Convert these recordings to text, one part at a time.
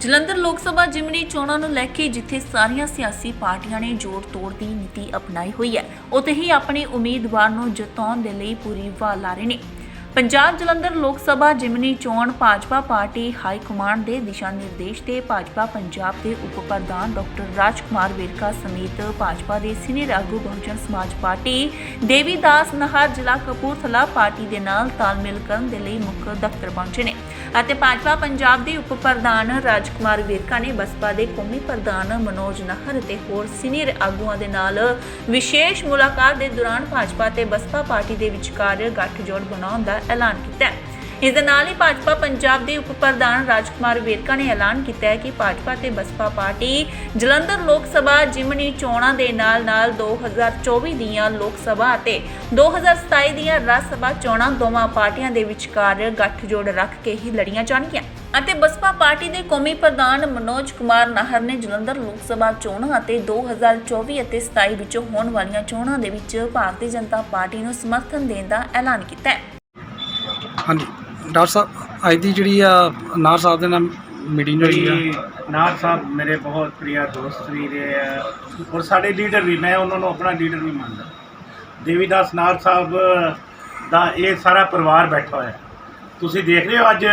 ਜਲੰਧਰ ਲੋਕ ਸਭਾ ਜਿਮਨੀ ਚੋਣਾਂ ਨੂੰ ਲੈ ਕੇ ਜਿੱਥੇ ਸਾਰੀਆਂ ਸਿਆਸੀ ਪਾਰਟੀਆਂ ਨੇ ਜੋੜ ਤੋੜ ਦੀ ਨੀਤੀ ਅਪਣਾਈ ਹੋਈ ਹੈ, ਉੱਥੇ ਹੀ ਆਪਣੇ ਉਮੀਦਵਾਰ ਨੂੰ ਜਿਤਾਉਣ ਦੇ ਲਈ ਪੂਰੀ ਵਾਹ ਲਾ ਰਹੇ ਨੇ। ਪੰਜਾਬ ਜਲੰਧਰ ਲੋਕ ਸਭਾ ਜਿਮਨੀ ਚੋਣ ਭਾਜਪਾ ਪਾਰਟੀ ਹਾਈ ਕਮਾਂਡ ਦੇ ਦਿਸ਼ਾ ਨਿਰਦੇਸ਼ ਤੇ ਭਾਜਪਾ ਪੰਜਾਬ ਦੇ ਉਪ ਪ੍ਰਧਾਨ ਡਾਕਟਰ ਰਾਜਕੁਮਾਰ ਵੇਰਕਾ ਸਮੇਤ ਭਾਜਪਾ ਦੇ ਸੀਨੀਅਰ ਆਗੂ ਬਹੁਜਨ ਸਮਾਜ ਪਾਰਟੀ ਦੇਵੀਦਾਸ ਨਹਰ ਜ਼ਿਲ੍ਹਾ ਕਪੂਰਥਲਾ ਪਾਰਟੀ ਦੇ ਨਾਲ ਤਾਲਮੇਲ ਕਰਨ ਦੇ ਲਈ ਮੁੱਖ ਦਫ਼ਤਰ ਪਹੁੰਚੇ ਨੇ। ਅਤੇ ਭਾਜਪਾ ਪੰਜਾਬ ਦੇ ਉਪ ਪ੍ਰਧਾਨ ਰਾਜਕੁਮਾਰ ਵੇਰਕਾ ਨੇ ਬਸਪਾ ਦੇ ਕੌਮੀ ਪ੍ਰਧਾਨ ਮਨੋਜ ਨਹਰ ਅਤੇ ਹੋਰ ਸੀਨੀਅਰ ਆਗੂਆਂ ਦੇ ਨਾਲ ਵਿਸ਼ੇਸ਼ ਮੁਲਾਕਾਤ ਦੇ ਦੌਰਾਨ ਭਾਜਪਾ ਤੇ ਬਸਪਾ ਪਾਰਟੀ ਦੇ ਵਿਚਕਾਰ ਗੱਠਜੋੜ ਬਣਾਉਣ ਦਾ ਐਲਾਨ ਕੀਤਾ ਹੈ। ਇਸ ਦੇ ਨਾਲ ਹੀ ਭਾਜਪਾ ਪੰਜਾਬ ਦੇ ਉਪ ਪ੍ਰਧਾਨ ਰਾਜਕੁਮਾਰ ਵੇਰਕਾ ਨੇ ਐਲਾਨ ਕੀਤਾ ਹੈ ਕਿ ਭਾਜਪਾ ਤੇ ਬਸਪਾ ਪਾਰਟੀ ਜਲੰਧਰ ਲੋਕ ਸਭਾ, ਜਿਮਨੀ ਚੋਣਾਂ ਦੇ ਨਾਲ-ਨਾਲ 2024 ਦੀਆਂ ਲੋਕ ਸਭਾ ਅਤੇ 2027 ਦੀਆਂ ਰਾਜ ਸਭਾ ਚੋਣਾਂ ਦੋਵਾਂ ਪਾਰਟੀਆਂ ਦੇ ਵਿਚਕਾਰ ਗੱਠਜੋੜ ਰੱਖ ਕੇ ਹੀ ਲੜੀਆਂ ਜਾਣਗੀਆਂ। ਅਤੇ ਬਸਪਾ ਪਾਰਟੀ ਦੇ ਕੌਮੀ ਪ੍ਰਧਾਨ ਮਨੋਜ ਕੁਮਾਰ ਨਾਹਰ ਨੇ ਜਲੰਧਰ ਲੋਕ ਸਭਾ ਚੋਣਾਂ ਅਤੇ 2024 ਅਤੇ 27 ਵਿੱਚ ਹੋਣ ਵਾਲੀਆਂ ਚੋਣਾਂ ਦੇ ਵਿੱਚ ਭਾਰਤੀ ਜਨਤਾ ਪਾਰਟੀ ਨੂੰ ਸਮਰਥਨ ਦੇਣ ਦਾ ਐਲਾਨ ਕੀਤਾ ਹੈ। ਹਾਂਜੀ। ਡਾਕਟਰ ਸਾਹਿਬ ਅੱਜ ਦੀ ਜਿਹੜੀ ਆ ਨਾਰ ਸਾਹਿਬ ਦੇ ਨਾਲ ਮੀਟਿੰਗ ਹੋਈ ਆ। ਜੀ ਨਾਥ ਸਾਹਿਬ ਮੇਰੇ ਬਹੁਤ ਪ੍ਰਿਆ ਦੋਸਤ ਵੀ ਰਹੇ ਆ। ਔਰ ਸਾਡੇ ਲੀਡਰ ਵੀ ਮੈਂ ਉਹਨਾਂ ਨੂੰ ਆਪਣਾ ਲੀਡਰ ਵੀ ਮੰਨਦਾ। ਦੇਵੀਦਾਸ ਨਾਥ ਸਾਹਿਬ ਦਾ ਇਹ ਸਾਰਾ ਪਰਿਵਾਰ ਬੈਠਾ ਹੋਇਆ। ਤੁਸੀਂ ਦੇਖ ਰਹੇ ਹੋ ਅੱਜ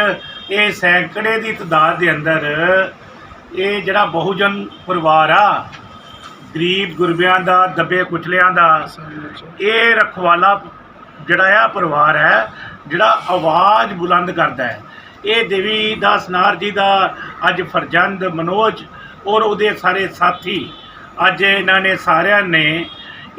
ਇਹ ਸੈਂਕੜੇ ਦੀ ਤਦਾਦ ਦੇ ਅੰਦਰ ਇਹ ਜਿਹੜਾ ਬਹੁਜਨ ਪਰਿਵਾਰ ਆ ਗਰੀਬ ਗੁਰਬਿਆਂ ਦਾ ਦੱਬੇ ਕੁਚਲਿਆਂ ਦਾ ਇਹ ਰਖਵਾਲਾ ਜਿਹੜਾ ਆ ਪਰਿਵਾਰ ਹੈ ਜਿਹੜਾ ਆਵਾਜ਼ ਬੁਲੰਦ ਕਰਦਾ ਹੈ। ਇਹ ਦੇਵੀ ਦਾਸ ਨਾਰ ਜੀ ਦਾ, ਅੱਜ ਫਰਜ਼ੰਦ ਮਨੋਜ ਔਰ ਉਹਦੇ ਸਾਰੇ ਸਾਥੀ, ਅੱਜ ਇਹਨਾਂ ਨੇ ਸਾਰਿਆਂ ਨੇ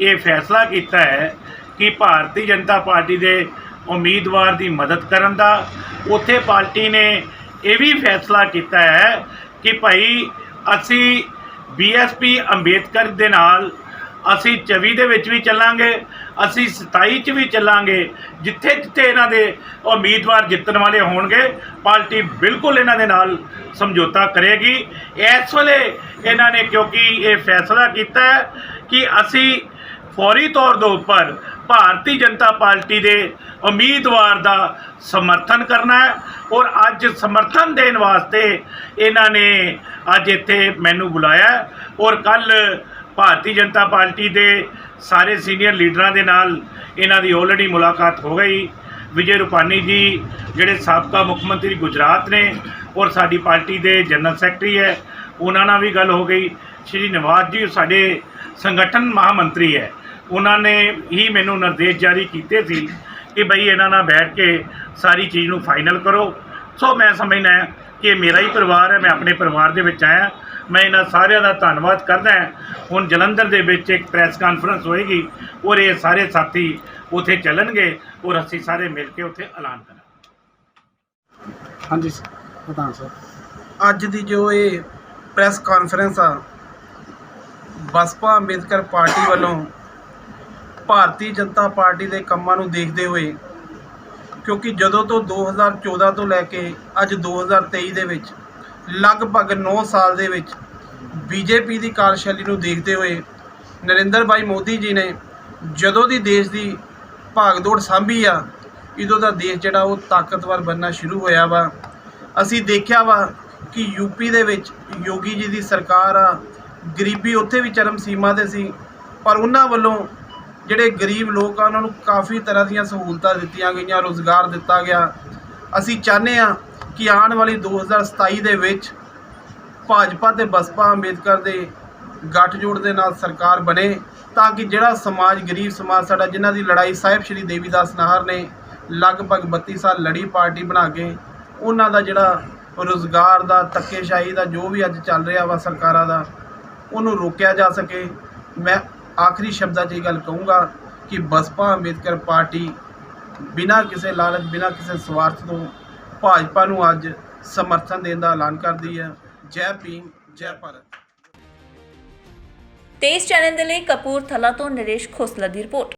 ਇਹ ਫੈਸਲਾ ਕੀਤਾ ਹੈ ਕਿ ਭਾਰਤੀ ਜਨਤਾ ਪਾਰਟੀ ਦੇ ਉਮੀਦਵਾਰ ਦੀ ਮਦਦ ਕਰਨ ਦਾ। ਉੱਥੇ ਪਾਰਟੀ ਨੇ ਇਹ ਵੀ ਫੈਸਲਾ ਕੀਤਾ ਹੈ ਕਿ ਭਾਈ, ਅਸੀਂ ਬੀਐਸਪੀ ਅੰਬੇਦਕਰ ਦੇ ਨਾਲ ਅਸੀਂ 24 ਦੇ ਵਿੱਚ ਵੀ ਚੱਲਾਂਗੇ, ਅਸੀਂ 27 ਚ ਵੀ ਚੱਲਾਂਗੇ, ਜਿੱਥੇ ਜਿੱਥੇ ਇਹਨਾਂ ਦੇ ਉਮੀਦਵਾਰ ਜਿੱਤਣ ਵਾਲੇ ਹੋਣਗੇ, ਪਾਰਟੀ ਬਿਲਕੁਲ ਇਹਨਾਂ ਦੇ ਨਾਲ ਸਮਝੌਤਾ ਕਰੇਗੀ। ਇਸ ਵੇਲੇ ਇਹਨਾਂ ਨੇ ਕਿਉਂਕਿ ਇਹ ਫੈਸਲਾ ਕੀਤਾ ਹੈ ਕਿ ਅਸੀਂ ਫੌਰੀ ਤੌਰ ਦੇ ਉੱਪਰ ਭਾਰਤੀ ਜਨਤਾ ਪਾਰਟੀ ਦੇ ਉਮੀਦਵਾਰ ਦਾ ਸਮਰਥਨ ਕਰਨਾ ਹੈ ਔਰ ਅੱਜ ਸਮਰਥਨ ਦੇਣ ਵਾਸਤੇ ਇਹਨਾਂ ਨੇ ਅੱਜ ਇੱਥੇ ਮੈਨੂੰ ਬੁਲਾਇਆ ਔਰ ਕੱਲ ਭਾਰਤੀ ਜਨਤਾ ਪਾਰਟੀ ਦੇ ਸਾਰੇ ਸੀਨੀਅਰ ਲੀਡਰਾਂ ਦੇ ਨਾਲ ਇਹਨਾਂ ਦੀ ਆਲਰੇਡੀ ਮੁਲਾਕਾਤ ਹੋ ਗਈ। ਵਿਜੇ ਰੂਪਾਨੀ ਜੀ, ਜਿਹੜੇ ਸਾਬਕਾ ਮੁੱਖ ਮੰਤਰੀ ਗੁਜਰਾਤ ਨੇ ਔਰ ਸਾਡੀ ਪਾਰਟੀ ਦੇ ਜਨਰਲ ਸੈਕਟਰੀ ਹੈ, ਉਹਨਾਂ ਨਾਲ ਵੀ ਗੱਲ ਹੋ ਗਈ। ਸ਼੍ਰੀ ਨਵਾਜ਼ ਜੀ ਸਾਡੇ ਸੰਗਠਨ ਮਹਾਮੰਤਰੀ ਹੈ। ਉਹਨਾਂ ਨੇ ਹੀ ਮੈਨੂੰ ਨਿਰਦੇਸ਼ ਜਾਰੀ ਕੀਤੇ ਸੀ ਕਿ ਬਈ ਇਹਨਾਂ ਨਾਲ ਬੈਠ ਕੇ ਸਾਰੀ ਚੀਜ਼ ਨੂੰ ਫਾਈਨਲ ਕਰੋ। ਸੋ ਮੈਂ ਸਮਝਦਾ ਕਿ ਇਹ ਮੇਰਾ ਹੀ ਪਰਿਵਾਰ ਹੈ, ਮੈਂ ਆਪਣੇ ਪਰਿਵਾਰ ਦੇ ਵਿੱਚ ਆਇਆ। ਮੈਂ ਇਹਨਾਂ ਸਾਰਿਆਂ ਦਾ ਧੰਨਵਾਦ ਕਰਦਾ ਹਾਂ। ਹੁਣ ਜਲੰਧਰ ਦੇ ਵਿੱਚ ਇੱਕ ਪ੍ਰੈਸ ਕਾਨਫਰੰਸ ਹੋਏਗੀ ਔਰ ਇਹ ਸਾਰੇ ਸਾਥੀ ਉੱਥੇ ਚੱਲਣਗੇ ਔਰ ਅਸੀਂ ਸਾਰੇ ਮਿਲ ਕੇ ਉੱਥੇ ਐਲਾਨ ਕਰਾਂਗੇ। ਹਾਂਜੀ ਪ੍ਰਧਾਨ ਸਾਹਿਬ। ਅੱਜ ਦੀ ਜੋ ਇਹ ਪ੍ਰੈਸ ਕਾਨਫਰੰਸ ਆ ਬਸਪਾ ਅੰਬੇਦਕਰ ਪਾਰਟੀ ਵੱਲੋਂ ਭਾਰਤੀ ਜਨਤਾ ਪਾਰਟੀ ਦੇ ਕੰਮਾਂ ਨੂੰ ਦੇਖਦੇ ਹੋਏ ਕਿਉਂਕਿ ਜਦੋਂ ਤੋਂ 2014 ਤੋਂ ਲੈ ਕੇ ਅੱਜ 2023 ਦੇ ਵਿੱਚ ਲਗਭਗ 9 ਸਾਲ ਦੇ ਵਿੱਚ ਬੀਜੇਪੀ ਦੀ ਕਾਰਜਸ਼ੈਲੀ ਨੂੰ ਦੇਖਦੇ ਹੋਏ ਨਰਿੰਦਰ ਭਾਈ ਮੋਦੀ ਜੀ ਨੇ ਜਦੋਂ ਦੀ ਦੇਸ਼ ਦੀ ਭਾਗਦੌੜ ਸਾਂਭੀ ਆ, ਇਦੋਂ ਦਾ ਦੇਸ਼ ਜਿਹੜਾ ਉਹ ਤਾਕਤਵਰ ਬਣਨਾ ਸ਼ੁਰੂ ਹੋਇਆ ਵਾ। ਅਸੀਂ ਦੇਖਿਆ ਵਾ ਕਿ ਯੂਪੀ ਦੇ ਵਿੱਚ ਯੋਗੀ ਜੀ ਦੀ ਸਰਕਾਰ ਆ, ਗਰੀਬੀ ਉੱਥੇ ਵੀ ਚਰਮ ਸੀਮਾ ਤੇ ਸੀ, ਪਰ ਉਹਨਾਂ ਵੱਲੋਂ ਜਿਹੜੇ ਗਰੀਬ ਲੋਕ ਆ, ਉਹਨਾਂ ਨੂੰ ਕਾਫੀ ਤਰ੍ਹਾਂ ਦੀਆਂ ਸਹੂਲਤਾਂ ਦਿੱਤੀਆਂ ਗਈਆਂ, ਰੋਜ਼ਗਾਰ ਦਿੱਤਾ ਗਿਆ। ਅਸੀਂ ਚਾਹੁੰਦੇ ਆ ਕਿ ਆਉਣ ਵਾਲੀ 2027 ਦੇ ਵਿੱਚ ਭਾਜਪਾ ਤੇ ਬਸਪਾ ਅੰਬੇਦਕਰ ਦੇ ਗੱਠਜੋੜ ਦੇ ਨਾਲ ਸਰਕਾਰ ਬਣੇ ਤਾਂ ਕਿ ਜਿਹੜਾ ਸਮਾਜ, ਗਰੀਬ ਸਮਾਜ ਸਾਡਾ, ਜਿਨ੍ਹਾਂ ਦੀ ਲੜਾਈ ਸਾਹਿਬ ਸ਼੍ਰੀ ਦੇਵੀਦਾਸ ਨਾਹਰ ਨੇ ਲਗਭਗ 32 ਸਾਲ ਲੜੀ ਪਾਰਟੀ ਬਣਾ ਕੇ, ਉਹਨਾਂ ਦਾ ਜਿਹੜਾ ਰੋਜ਼ਗਾਰ ਦਾ, ਧੱਕੇਸ਼ਾਹੀ ਦਾ, ਜੋ ਵੀ ਅੱਜ ਚੱਲ ਰਿਹਾ ਵਾ ਸਰਕਾਰਾਂ ਦਾ, ਉਹਨੂੰ ਰੋਕਿਆ ਜਾ ਸਕੇ। ਮੈਂ ਆਖਰੀ ਸ਼ਬਦਾਂ 'ਚ ਇਹ ਗੱਲ ਕਹੂੰਗਾ ਕਿ ਬਸਪਾ ਅੰਬੇਦਕਰ ਪਾਰਟੀ ਬਿਨਾਂ ਕਿਸੇ ਲਾਲਚ, ਬਿਨਾਂ ਕਿਸੇ ਸਵਾਰਥ ਤੋਂ ਭਾਜਪਾ ਨੂੰ ਅੱਜ ਸਮਰਥਨ ਦੇਣ ਦਾ ਐਲਾਨ ਕਰਦੀ ਹੈ। ਜੈ ਭੀਮ, ਜੈ ਭਾਰਤ। ਤੇਜ਼ ਚੈਨਲ ਦੇ ਲਈ ਕਪੂਰਥਲਾ ਤੋਂ ਨਰੇਸ਼ ਖੋਸਲਾ ਦੀ ਰਿਪੋਰਟ।